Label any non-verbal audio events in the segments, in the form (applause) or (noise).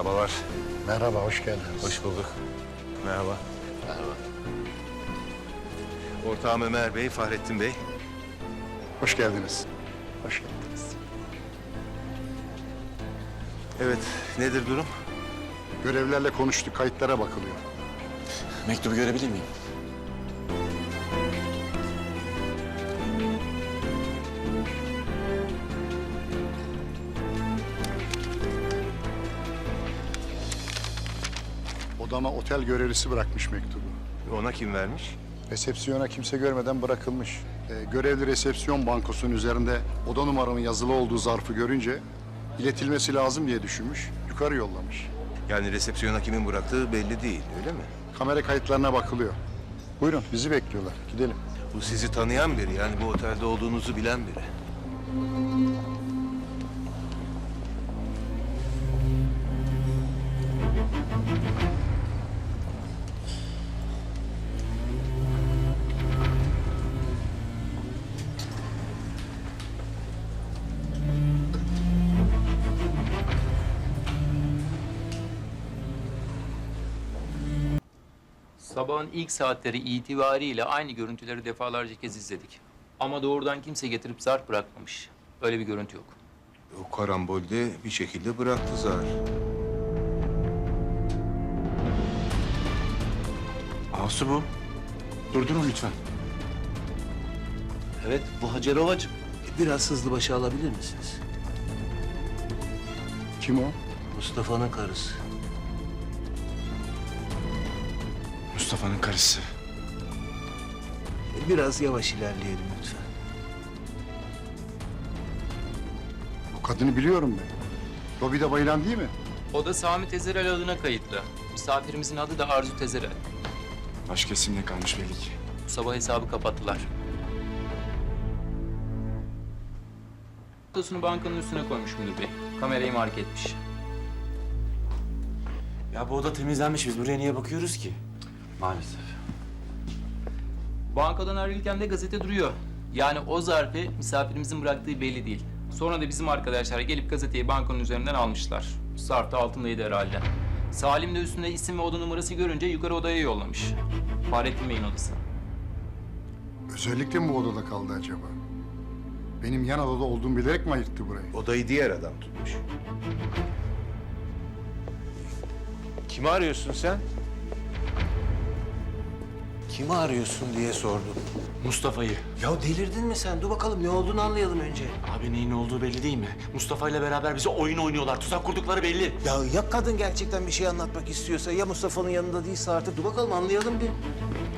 Merhabalar. Merhaba, hoş geldiniz. Hoş bulduk. Merhaba. Merhaba. Ortağım Ömer Bey, Fahrettin Bey. Hoş geldiniz. Hoş geldiniz. Evet, nedir durum? Görevlilerle konuştuk, kayıtlara bakılıyor. Mektubu görebilir miyim? Odama otel görevlisi bırakmış mektubu. Ona kim vermiş? Resepsiyona kimse görmeden bırakılmış. Ee, görevli resepsiyon bankosunun üzerinde oda numaramın yazılı olduğu zarfı görünce iletilmesi lazım diye düşünmüş, yukarı yollamış. Yani resepsiyona kimin bıraktığı belli değil, öyle mi? Kamera kayıtlarına bakılıyor. Buyurun, bizi bekliyorlar. Gidelim. Bu sizi tanıyan biri, yani bu otelde olduğunuzu bilen biri. Sabahın ilk saatleri itibariyle aynı görüntüleri defalarca kez izledik. Ama doğrudan kimse getirip zarf bırakmamış. Öyle bir görüntü yok. O karambolde bir şekilde bıraktı zar. Asu bu. Durdurun lütfen. Evet, bu Hacer Ovacım. Biraz hızlı başa alabilir misiniz? Kim o? Mustafa'nın karısı. Mustafa'nın karısı. Biraz yavaş ilerleyelim lütfen. Bu kadını biliyorum ben. Lobide bayılan değil mi? O da Sami Tezerel adına kayıtlı. Misafirimizin adı da Arzu Tezerel. Başka isimle kalmış belli ki. Bu sabah hesabı kapattılar. Fotosunu bankanın üstüne koymuş müdür bey. Kamerayı mark etmiş. Ya bu oda temizlenmiş. Biz buraya niye bakıyoruz ki? Maalesef. Bankadan ayrılırken de gazete duruyor. Yani o zarfı misafirimizin bıraktığı belli değil. Sonra da bizim arkadaşlar gelip gazeteyi bankanın üzerinden almışlar. Zarf da altındaydı herhalde. Salim de üstünde isim ve oda numarası görünce yukarı odaya yollamış. Fahrettin Bey'in odası. Özellikle mi bu odada kaldı acaba? Benim yan odada olduğumu bilerek mi ayırttı burayı? Odayı diğer adam tutmuş. Kimi arıyorsun sen? Kimi arıyorsun diye sordum. Mustafa'yı. Ya delirdin mi sen? Dur bakalım ne olduğunu anlayalım önce. Abi neyin olduğu belli değil mi? Mustafa ile beraber bize oyun oynuyorlar. Tuzak kurdukları belli. Ya ya kadın gerçekten bir şey anlatmak istiyorsa ya Mustafa'nın yanında değilse artık dur bakalım anlayalım bir.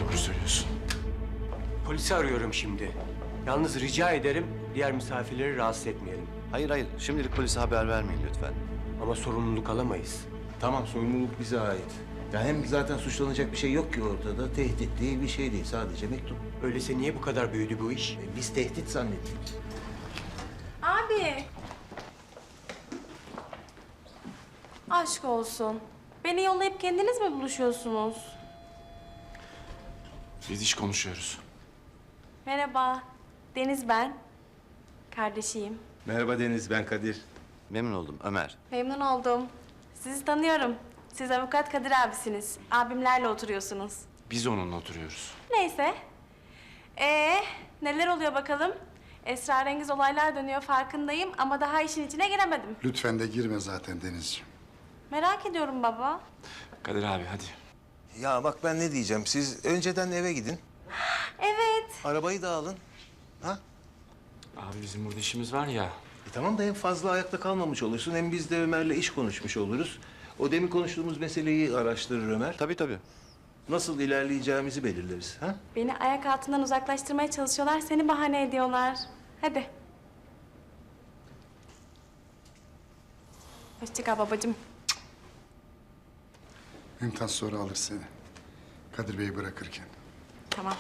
Doğru söylüyorsun. Polisi arıyorum şimdi. Yalnız rica ederim diğer misafirleri rahatsız etmeyelim. Hayır hayır, şimdilik polise haber vermeyin lütfen. Ama sorumluluk alamayız. Tamam, sorumluluk bize ait. Ya hem zaten suçlanacak bir şey yok ki ortada. Tehdit değil, bir şey değil. Sadece mektup. Öyleyse niye bu kadar büyüdü bu iş? E, Biz tehdit zannettik. Abi. Aşk olsun. Beni yollayıp kendiniz mi buluşuyorsunuz? Biz iş konuşuyoruz. Merhaba. Deniz ben. Kardeşiyim. Merhaba Deniz, ben Kadir. Memnun oldum Ömer. Memnun oldum. Sizi tanıyorum. Siz avukat Kadir abisiniz. Abimlerle oturuyorsunuz. Biz onunla oturuyoruz. Neyse. Ee, neler oluyor bakalım? Esrarengiz olaylar dönüyor farkındayım ama daha işin içine giremedim. Lütfen de girme zaten Denizciğim. Merak ediyorum baba. Kadir abi hadi. Ya bak ben ne diyeceğim, siz önceden eve gidin. (gasps) Evet. Arabayı da alın. Ha? Abi bizim burada işimiz var ya. E tamam da hem fazla ayakta kalmamış olursun hem biz de Ömer'le iş konuşmuş oluruz. O demin konuştuğumuz meseleyi araştırır Ömer. Tabii tabii. Nasıl ilerleyeceğimizi belirleriz. Ha? Beni ayak altından uzaklaştırmaya çalışıyorlar, seni bahane ediyorlar. Hadi. Hoşça kal babacığım. Mümtaz sonra alır seni. Kadir Bey'i bırakırken. Tamam.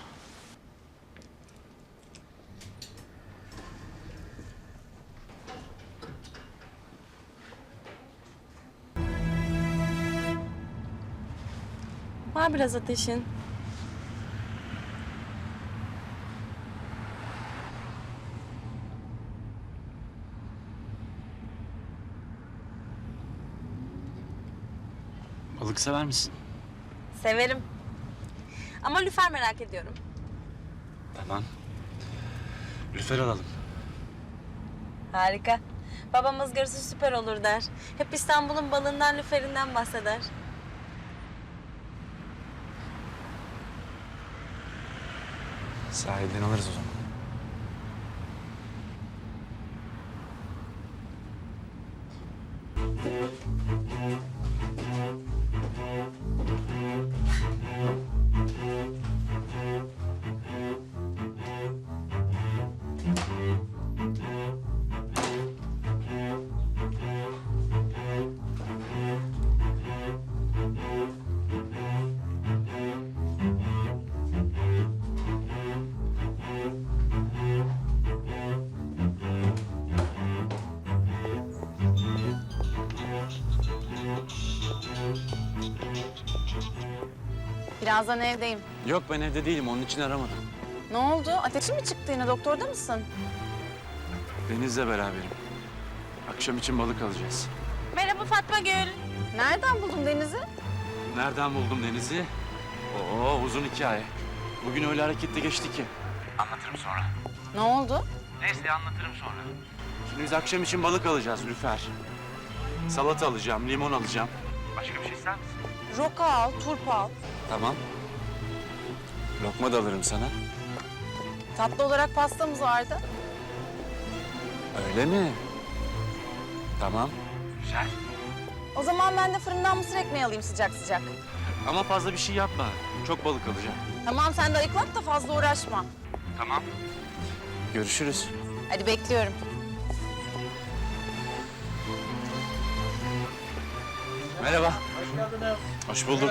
Var biraz ateşin. Balık sever misin? Severim. Ama lüfer merak ediyorum. Tamam. Lüfer alalım. Harika. Babam ızgarası süper olur der. Hep İstanbul'un balığından lüferinden bahseder. Sahilden alırız o zaman. Birazdan evdeyim. Yok ben evde değilim onun için aramadım. Ne oldu? Ateşin mi çıktı yine? Doktorda mısın? Deniz'le beraberim. Akşam için balık alacağız. Merhaba Fatma Gül. Nereden buldun Deniz'i? Nereden buldum Deniz'i? Oo uzun hikaye. Bugün öyle hareketli geçti ki. Anlatırım sonra. Ne oldu? Neyse anlatırım sonra. Şimdi biz akşam için balık alacağız Lüfer. Salata alacağım, limon alacağım. Başka bir şey ister misin? Roka al, turp al. Tamam. Lokma da alırım sana. Tatlı olarak pastamız vardı. Öyle mi? Tamam. O zaman ben de fırından mısır ekmeği alayım sıcak sıcak. Ama fazla bir şey yapma. Çok balık alacağım. Tamam sen de ayıklat da fazla uğraşma. Tamam. Görüşürüz. Hadi bekliyorum. Merhaba. Hoş geldiniz. Hoş bulduk.